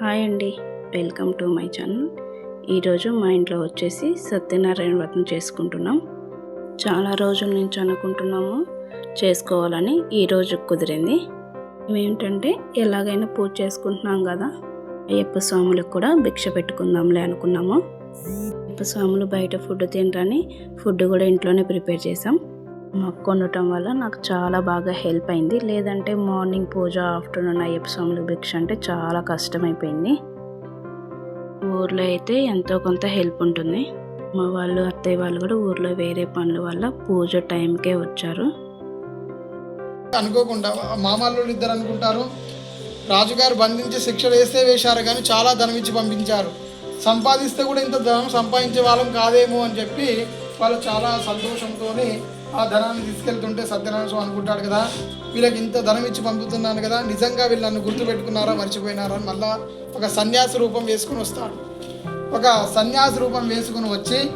Hi అండి. Welcome to my channel. ఈరోజు మా ఇంట్లో వచ్చేసి సత్యనారాయణ వ్రతం చేసుకుంటున్నాం. చాలా రోజుల నుంచి అనుకుంటున్నాము చేసుకోవాలని ఈరోజు కుదిరింది. ఏంటంటే ఎలాగైనా పూజ చేసుకుంటున్నాం కదా అయ్యప్ప స్వాములకు కూడా భిక్ష పెట్టుకుందాంలే అనుకున్నాము. అయ్యప్ప స్వాములు బయట ఫుడ్ తినరని ఫుడ్ కూడా ఇంట్లోనే ప్రిపేర్ చేసాం మొక్కొనటం వల్ల నాకు చాలా బాగా హెల్ప్ అయింది. లేదంటే మార్నింగ్ పూజ ఆఫ్టర్నూన్ అయ్యప్ప స్వాములు భిక్ష అంటే చాలా కష్టమైపోయింది. ఊర్లో అయితే ఎంతో కొంత హెల్ప్ ఉంటుంది. మా వాళ్ళు అత్తయ్య వాళ్ళు కూడా ఊర్లో వేరే పనుల వల్ల పూజ టైంకే వచ్చారు. అనుకోకుండా మామల్లులు ఇద్దరు అనుకుంటారు రాజుగారు బంధించి శిక్ష వేస్తే వేశారు కానీ చాలా ధనం ఇచ్చి పంపించారు. సంపాదిస్తే కూడా ఇంత ధనం సంపాదించే వాళ్ళం కాదేమో అని చెప్పి వాళ్ళు చాలా సంతోషంతోనే ఆ ధనాన్ని తీసుకెళ్తుంటే సత్యనారాయణ స్వామి అనుకుంటాడు కదా వీళ్ళకి ఇంత ధనం ఇచ్చి పంపుతున్నాను కదా నిజంగా వీళ్ళు నన్ను గుర్తుపెట్టుకున్నారా మర్చిపోయినారా అని మళ్ళా ఒక సన్యాసి రూపం వేసుకుని వస్తాడు. ఒక సన్యాసి రూపం వేసుకుని వచ్చి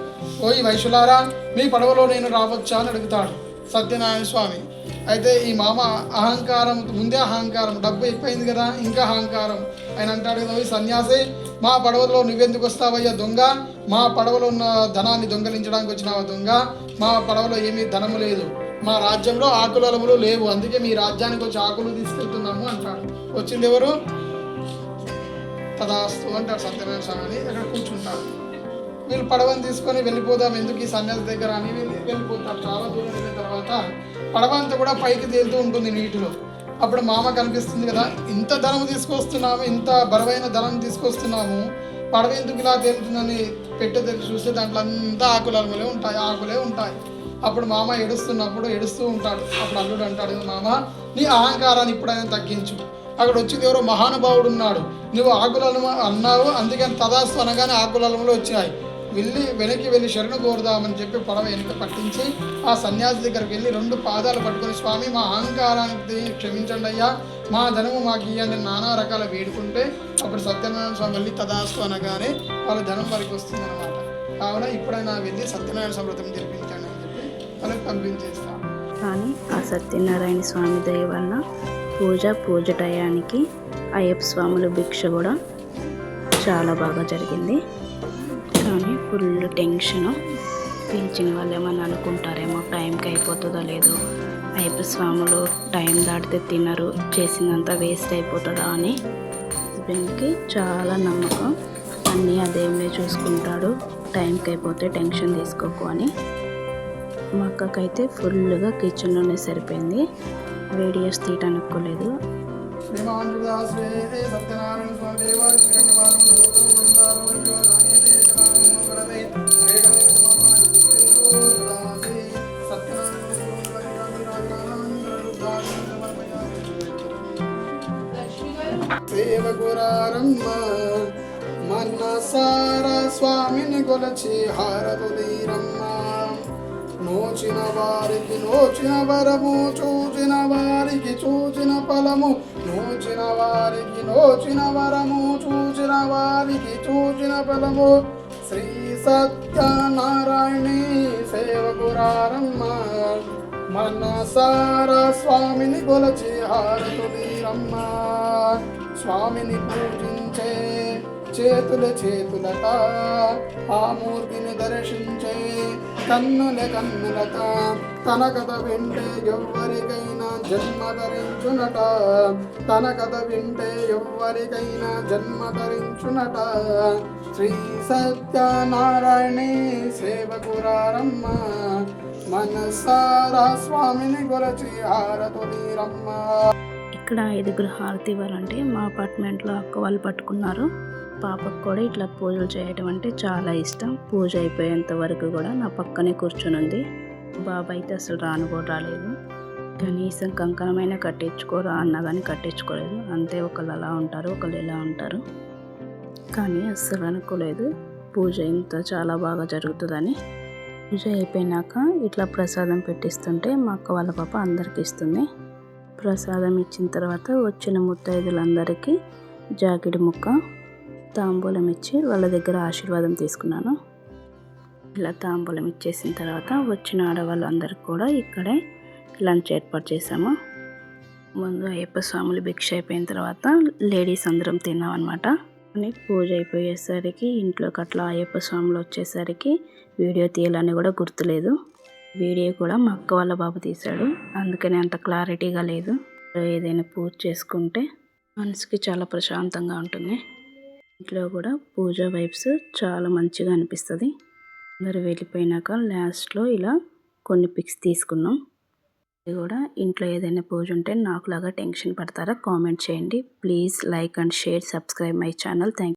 ఓయి వైశ్యులారా మీ పడవలో నేను రావచ్చా? అని అడుగుతాడు సత్యనారాయణ స్వామి. అయితే ఈ మామ అహంకారం ముందే అహంకారం డబ్బు ఎక్కువైంది కదా ఇంకా అహంకారం. ఆయన అంటాడు కదా సన్యాసి మా పడవలో నువ్వెందుకు వస్తావయ్యా దొంగ? మా పడవలో ఉన్న ధనాన్ని దొంగలించడానికి వచ్చినావా దొంగ? మా పడవలో ఏమీ ధనము లేదు. మా రాజ్యంలో ఆకులములు లేవు. అందుకే మీ రాజ్యానికి వచ్చి ఆకులు తీసుకెళ్తున్నాము అంటాడు. వచ్చింది ఎవరు? తదాస్తు అంటాడు సత్యనారాయణ స్వామి అని అక్కడ కూర్చుంటాడు. వీళ్ళు పడవని తీసుకొని వెళ్ళిపోదాం. ఎందుకు ఈ సన్యాసి దగ్గర? అని వెళ్ళి వెళ్ళిపోతారు చాలా దూరం తర్వాత పడవ అంతా కూడా పైకి తేలుతూ ఉంటుంది నీటిలో. అప్పుడు మామ కనిపిస్తుంది కదా ఇంత ధనం తీసుకొస్తున్నాము ఇంత బరువైన ధనం తీసుకొస్తున్నాము. పడవ ఎందుకు ఇలా తేలుతుందని పెట్టె తెలిసి చూస్తే దాంట్లో అంతా ఆకులే ఉంటాయి ఆకులే ఉంటాయి. అప్పుడు మామ ఏడుస్తున్నప్పుడు ఏడుస్తూ ఉంటాడు. అప్పుడు అల్లుడు అంటాడు మామ నీ అహంకారాన్ని ఇప్పుడైనా తగ్గించు. అక్కడ వచ్చింది ఎవరో మహానుభావుడు ఉన్నాడు. నువ్వు ఆకులము అన్నావు అందుకని తదాస్తు అనగానే ఆకులములు వచ్చాయి. వెళ్ళి వెనక్కి వెళ్ళి శరణు కోరుదామని చెప్పి పడవ వెనుక పట్టించి ఆ సన్యాసి దగ్గరికి వెళ్ళి రెండు పాదాలు పట్టుకొని స్వామి మా అహంకారానికి క్షమించండి అయ్యా. మా ధనము మాకు ఇవ్వండి నానా రకాల వేడుకుంటే అప్పుడు సత్యనారాయణ స్వామి వెళ్ళి తదాస్తు అనగానే వాళ్ళ ధనం వారికి వస్తుంది అనమాట కావున ఇప్పుడైనా వెళ్ళి సత్యనారాయణ స్మృతం జరిపించండి అని చెప్పి వాళ్ళకి పంపించేస్తాం. కానీ ఆ సత్యనారాయణ స్వామి దయ వల్ల పూజ పూజ టయానికి అయ్యప్ప స్వాములు భిక్ష కూడా చాలా బాగా జరిగింది. కానీ ఫుల్ టెన్షన్. పిలిచిన వాళ్ళు ఏమైనా అనుకుంటారేమో టైంకి అయిపోతుందో లేదో. అయ్యప్ప స్వాములు టైం దాటితే తినరు చేసిందంతా వేస్ట్ అయిపోతుందా అని. హస్బెండ్కి చాలా నమ్మకం. అన్నీ అదేమే చూసుకుంటాడు. టైంకి అయిపోతే టెన్షన్ తీసుకోకు అని. మా అక్కకైతే ఫుల్గా కిచెన్లోనే సరిపోయింది. వీడియోస్ తీయటానుకోలేదు శ్రీమాంధ్రదాసే సత్యనారాయణ స్వామి దేవ హిరణ్యపాలం నరోగో స్వామిని కొలచి హారతులీరమ్మ. నోచిన వారికి నోచిన వరము చూచిన వారికి చూచిన ఫలము. నోచిన వారికి నోచిన వరము చూచిన వారికి చూచిన ఫలము. శ్రీ సత్యనారాయణి సేవకురారమ్మ మనసార స్వామిని కొలచి హారతులీరమ్మ స్వామిని పూజించే చేతుల చేతులట ఆ మూర్తిని దర్శించే కన్నుల కన్నులట తన కథ వింటే ఎవ్వరికైనా జన్మ ధరించునట తన కథ వింటే ఎవ్వరికైనా జన్మ ధరించునట శ్రీ సత్యనారాయణి సేవకురారమ్మ మనసారా స్వామిని కొలచి హారతులీరమ్మ ఇక్కడ ఐదుగురు హారతి ఇవ్వాలంటే మా అపార్ట్మెంట్లో అక్క వాళ్ళు పట్టుకున్నారు. పాపకు కూడా ఇట్లా పూజలు చేయటం అంటే చాలా ఇష్టం. పూజ అయిపోయేంత వరకు కూడా నా పక్కనే కూర్చొని ఉంది. బాబా అయితే అసలు రాను కూడా రాలేదు. కనీసం కంకణమైన కట్టించుకోరా అన్నా కానీ కట్టించుకోలేదు. అంతే ఒకళ్ళు అలా ఉంటారు ఒకళ్ళు ఇలా ఉంటారు. కానీ అస్సలు అనుకోలేదు పూజ ఇంత చాలా బాగా జరుగుతుందని. పూజ అయిపోయినాక ఇట్లా ప్రసాదం పెట్టిస్తుంటే మా అక్క వాళ్ళ పాప అందరికి ఇస్తుంది. ప్రసాదం ఇచ్చిన తర్వాత వచ్చిన ముత్తైదులందరికీ జాకెట్ ముక్క తాంబూలం ఇచ్చి వాళ్ళ దగ్గర ఆశీర్వాదం తీసుకున్నాను. ఇలా తాంబూలం ఇచ్చేసిన తర్వాత వచ్చిన ఆడవాళ్ళందరికీ కూడా ఇక్కడే లంచ్ ఏర్పాటు చేసాము ముందు అయ్యప్ప స్వాములు భిక్ష అయిపోయిన తర్వాత లేడీస్ అందరం తిన్నాం అనమాట పూజ అయిపోయేసరికి ఇంట్లోకి అట్లా అయ్యప్ప స్వాములు వచ్చేసరికి వీడియో తీయాలని కూడా గుర్తులేదు. వీడియో కూడా మా అక్క వాళ్ళ బాబు తీశాడు. అందుకని అంత క్లారిటీగా లేదు. ఏదైనా పూజ చేసుకుంటే మనసుకి చాలా ప్రశాంతంగా ఉంటుంది. ఇంట్లో కూడా పూజ వైబ్స్ చాలా మంచిగా అనిపిస్తుంది. అందరు వెళ్ళిపోయినాక లాస్ట్లో ఇలా కొన్ని పిక్స్ తీసుకున్నాం. ఇది కూడా ఇంట్లో ఏదైనా పూజ ఉంటే నాకు లాగా టెన్షన్ పడతారా కామెంట్ చేయండి. Please like and share subscribe my channel. Thank